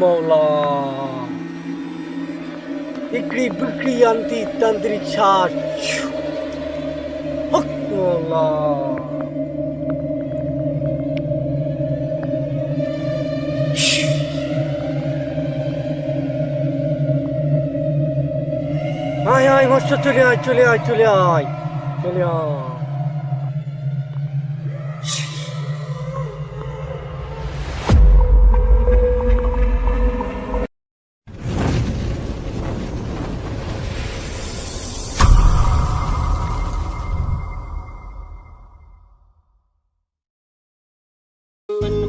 মৌলা ইকড়ি বিক্রি আন্তি তান্ত্রিক শ্বাস হক মৌলা আয় আয় মাস্টার চলে আয় চলে আয় চলে আয় চলে আয়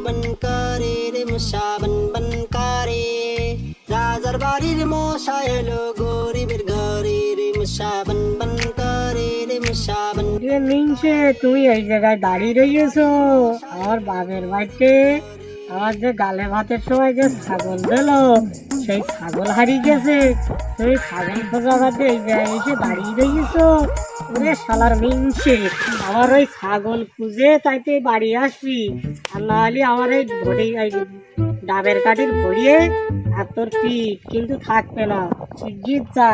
বন করে রে মশা বন বন করে রাজার বাড়ির মশা এলো গরিবের ঘরে রে মশা বন বন করে রে মশা বন রে মিনছে তুমি এই জায়গায় দাঁড়িয়ে রয়েছো আর বাবের বাড়িতে আর যে গালে ভাতের সময় যে ছাগল দিল সেই ছাগল হারিয়ে গেছে। তুমি ছাগল খোঁজা বাদে এসে দাঁড়িয়ে রয়েছো। ওরে শালার মিনছে আমার ওই ছাগল খুঁজে তাইতে বাড়ি আসবি। আর না হলে আমার এই ভরি ডাবের কাঠির ভরিয়ে আর তোর পিঠ কিন্তু থাকবে না। শিগগির যা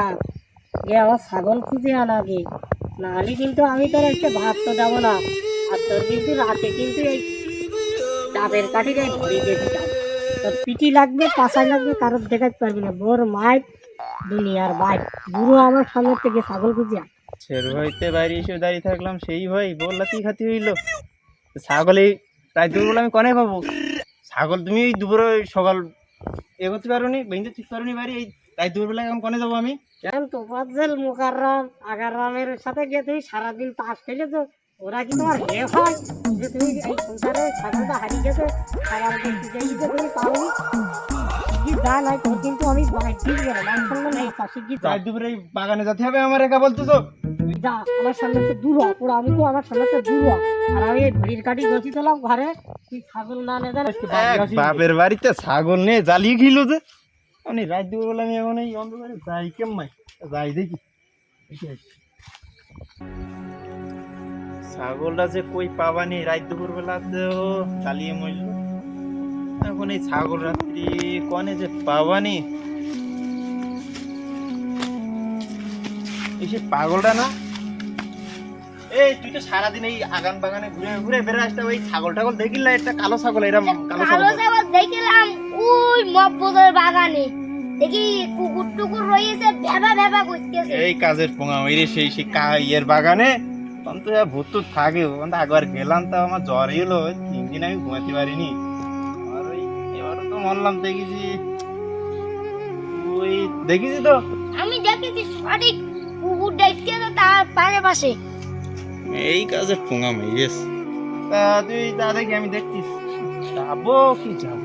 গিয়ে আমার ছাগল খুঁজে আনাগে নাহলে কিন্তু আমি তোর একটা ভাত তো দেবো না। আর তোর কিন্তু রাতে কিন্তু এই ডাবের কাঠির এই ভরি দিয়ে দিতাম। তোর পিটি লাগবে পাশায় লাগবে কারোর দেখাতে পারবি না। বোর মায় দুনিয়ার বাইক। বুড়ো আমার সামনে থেকে ছাগল খুঁজে আয়। ছের হইতে বাইরে এসে দাঁড়িয়ে থাকলাম সেই ভাই বললা কি খাতি হইল? ছাগল রাত দুপুর আমি কনে পাবো? ছাগল তুমি এই দুপুরে ওই সকাল এ করতে পারো নি বেঁধে ঠিক পারো নি বাড়ি এই রাত দুপুর বেলায় এখন কনে যাব আমি? কেন তোফাজ্জল মুকাররম আগাররামের সাথে গিয়ে তুমি সারাদিন তাস খেলেছো? ওরা কি তোমার হে হয়? যে তুমি এই সংসারে ছাগলটা হারিয়ে গেছে খুঁজে গিয়ে তুমি পাওনি। কি যা নাই তোর কিন্তু আমি চাষি কি যা দুপুরে বাগানে যেতে হবে আমার একা বলতেছো? যা আমার সামনে তো দূর পুরো আমি তো আমার সামনে তো দূর আর আমি এই ঘড়ির তোলাম ঘরে তুই ছাগল না বাপের বাড়িতে ছাগল নিয়ে জ্বালিয়ে খিলো যে। আমি রাত দুপুর বেলা আমি এখন এই অন্ধকারে যাই কেমন? যাই দেখি। ছাগলটা যে কই পাবানি রাত দুপুর বেলা তো চালিয়ে মরল। এখন এই ছাগল রাত্রি কনে যে পাবানি? এই সে পাগলটা না? এই তুই তো সারাদিন এই আগান বাগানে ঘুরে ঘুরে বেড়ে আসতে ওই ছাগল টাগল দেখিল না? একটা কালো ছাগল এরম কালো ছাগল। দেখলাম ওই মব্বদের বাগানে। দেখি কুকুর টুকুর রয়েছে ভেবা ভেবা করতেছে। এই কাজের পোঙা ওই রে সেই সেই কা- ইয়ের বাগানে। তখন তো যা ভূত টুত থাকে তখন তো একবার গেলাম তো আমার জ্বর এলো ওই তিন দিন আমি ঘুমাতে পারিনি আর ওই এবারও তো মরলাম দেখেছি। ওই দেখেছি তো। আমি দেখেছি সঠিক কুকুর দেখতেছে তার পাশে পাশে এই কাজের পোঙা মেয়েস তা তুই তা দেখি আমি দেখছিস যাব কি যাব?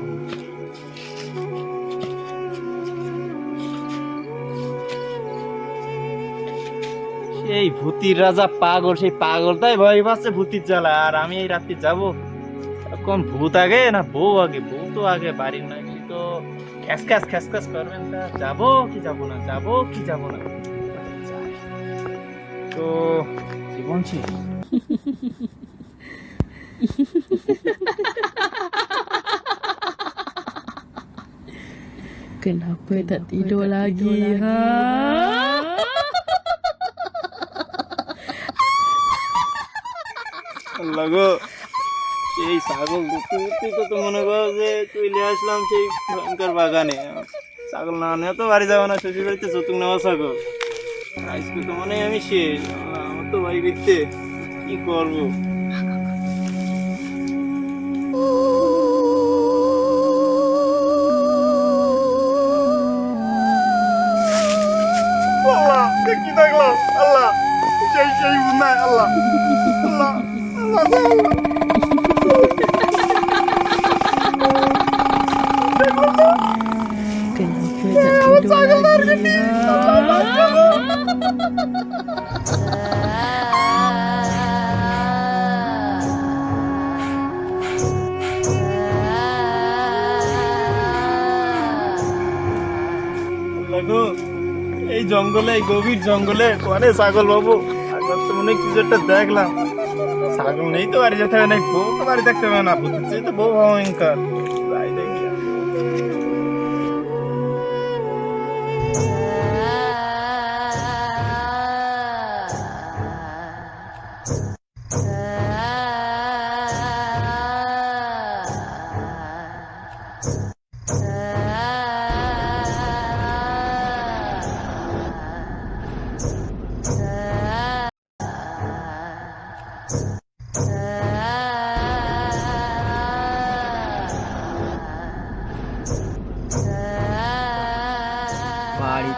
সেই ভূতির রাজা পাগল সেই পাগলটাই ভয় পাচ্ছে ভূতির জ্বালা। আর আমি এই রাত্রি যাব? কোন ভূত আগে না বউ আগে? বউ তো আগে বাড়ির নাই। তো খ্যাস খ্যাস খ্যাস খ্যাস করবেন তা। কি যাব না? যাব কি যাব না? তো Kenapa tak tidur lagi, ha? গো সেই ছাগল ঘুরতে ঘুরতে তো তো মনে করো যে চলে আসলাম সেই ভয়ঙ্কর বাগানে। ছাগল না নিয়ে তো বাড়ি যাব না শ্বশুর বাড়িতে চতুক নেওয়া ছাগল। আজকে তো মনে আমি শেষ, আমার তো বাড়ি ফিরতে কি করব? আল্লাহ কি দেখলাম আল্লাহ। সেই সেই উন্নয় আল্লাহ। আল্লাহ। এই জঙ্গলে এই গভীর জঙ্গলে কোয়ারে ছাগল বাবু? ছাগল মনে কিছু একটা দেখলাম। ছাগল নেই তো বাড়ি যেতে হবে না বউ তো বাড়ি দেখতে হবে না ভূতের চেয়ে তো বউ ভয়ঙ্কর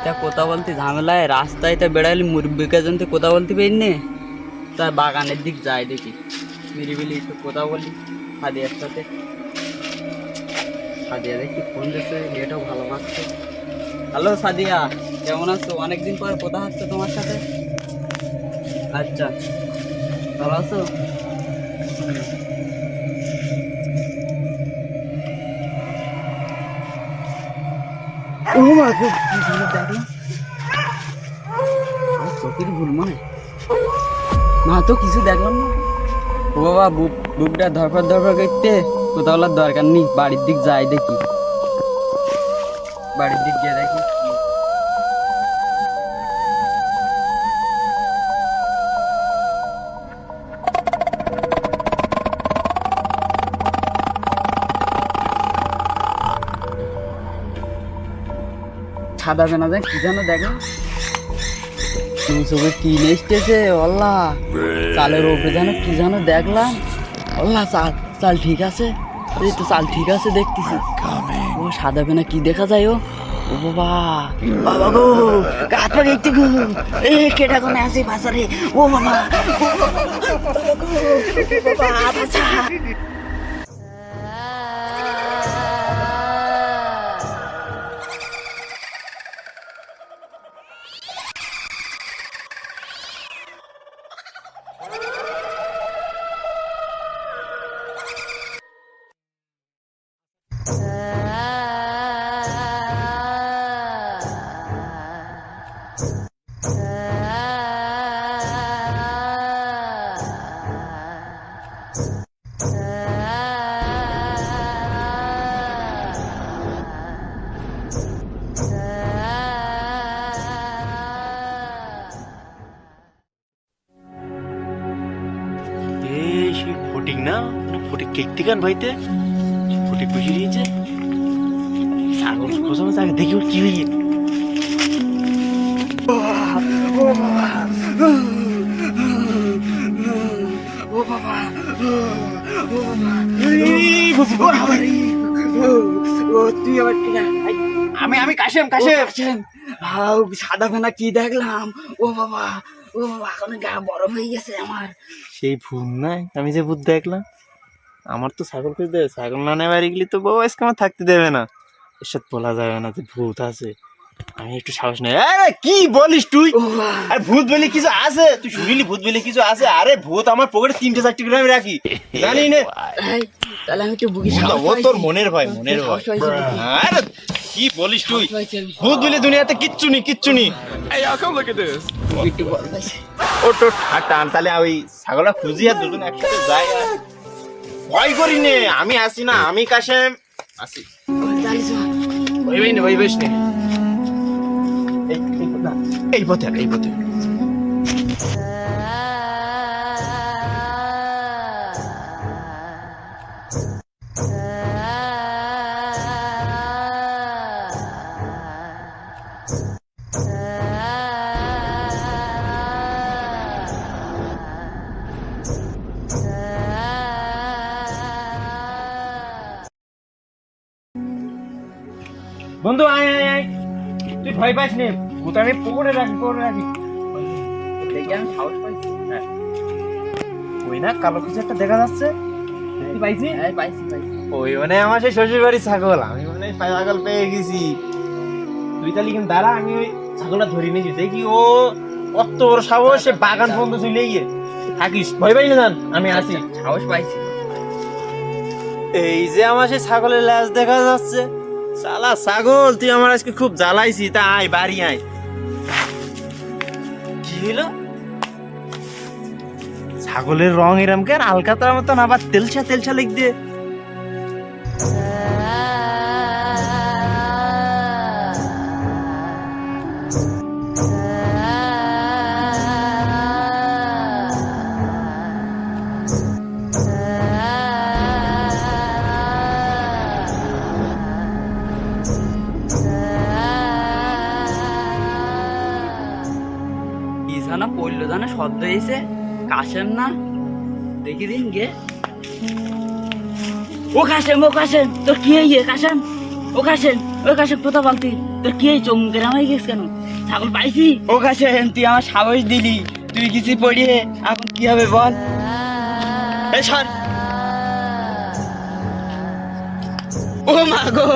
তা কথা বলতে ঝামেলায় রাস্তায় তা বেড়াইলে মুরব্বিকে জন্য কথা বলতে পারি নে? তা বাগানের দিক যাই দেখি। নিরিবিলি একটু কথা বলি। সাদিয়ার সাথে। সাদিয়া দেখি ফোন দিচ্ছে মেয়েটাও ভালো লাগছে হ্যালো সাদিয়া, কেমন আছো? অনেকদিন পর কথা হচ্ছে তোমার সাথে। আচ্ছা ভালো আছো? ও মা চোখের ভুল মনে। না তো কিছু দেখলাম না। ও বাবা বুক বুকটা ধরফর ধরফর করতে কোথাও দরকার নেই বাড়ির দিক যাই দেখি। বাড়ির দিক গিয়ে দেখি। সাদা বেনা দেখ কি যেন দেখো? চোখে টিন এসতেছে অল্লা চালের ওপরে যেন কি যেন দেখলাম। অল্লা চাল চাল ঠিক আছে? এই তো চাল ঠিক আছে দেখতেছি। ও সাদা বেনা কি দেখা যায় ও? ও বাবা বাবা গো কাঠ পা দেখতে গো। এ কেটা কোনে আছে বাজারে? ও বাবা বাবা, ফটিক না ফটিক কেক দিকান ভাইতে? ফটিক বসে দিয়েছে। ছাগল আগে দেখি ওর কি হয়ে ও বাবা ও তুই আবার আমি আমি কাশেম কাশেম। সাদা ফেনা কি দেখলাম? ও বাবা ও বাবা এখন গা বরফ হয়ে গেছে আমার। সেই ভূত নাই। আমি যে ভূত দেখলাম, আমার তো ছাগল খুঁজতে হবে। ছাগল না নেওয়ার গেলে তো বউ, আজকে আমার থাকতে দেবে না। এসব বলা যাবে না যে ভূত আছে। আমি একটু সাহস নেই। আরে কি বলিস তুই? আরে ভূত বলে কিছু আছে? তুই শুনিলি ভূত বলে কিছু আছে? আরে ভূত আমার পকেটে তিনটে চারটে করে আমি রাখি। জানি না। তাহলে আমি একটু বুকি ভূত ও তোর মনের ভয় মনের ভয় আরে কি বলিস তুই? ভূত বলে দুনিয়াতে কিচ্ছু নেই কিচ্ছু নেই। একটু বল পাইছি। ও তো টান তাহলে ওই ছাগলটা খুঁজি আর দুজন একসাথে যাই। ভয় করি নে আমি আসি না আমি কাশেম। আসি। ভয় না ভয় বেশ নে। এই পথে এই পথে। বন্ধু আয়। ভয় পাস নে। আমি পকেটে রাখি পকেটে রাখি। দেখি আমি সাহস পাইছি। ওই না কালো কিছু একটা দেখা যাচ্ছে। তুই পাইছি? হ্যাঁ পাইছি পাইছি। ওই মানে আমার সেই শ্বশুর বাড়ির ছাগল আমি মানে ছাগল পেয়ে গেছি। তুই তাহলে কিন্তু দাঁড়া আমি ওই ছাগলটা ধরে নিয়েছি। দেখি ও অত বড় সাহস সে বাগান পর্যন্ত চলে গিয়ে থাকিস ভয় পাই না? জান আমি আসি সাহস পাইছি। এই যে আমার সেই ছাগলের ল্যাজ দেখা যাচ্ছে। সালা ছাগল, তুই আমার আজকে খুব জ্বালাইছি, তা আয়, বাড়ি আয়। কি হইল? ছাগলের রং এরম কেন আলকাতার মতন আবার তেলছা তেলছা লিখ দিয়ে? জানা শব্দ হয়েছে কাশেম না? দেখি দিন গে। ও কাশেম ও কাশেম, তোর কি হইয়ে কাশেম? ও কাশেম, ও কাছে কোথা বলতি তোর কি এই চমকে রামাই গেছ কেন? ছাগল পাইছি? ও কাছে তুই আমার সাহস দিলি, তুই কিছু পড়িয়ে, এখন কি হবে বল? এই সর। ও মা গো।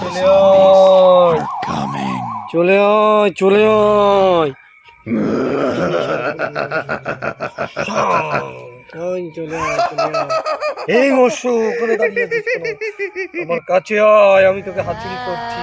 চলে আয় চলে আয় চলে আয় এই মশু, ওখানে আমার কাছে আয়, আমি তোকে হাতিল করছি।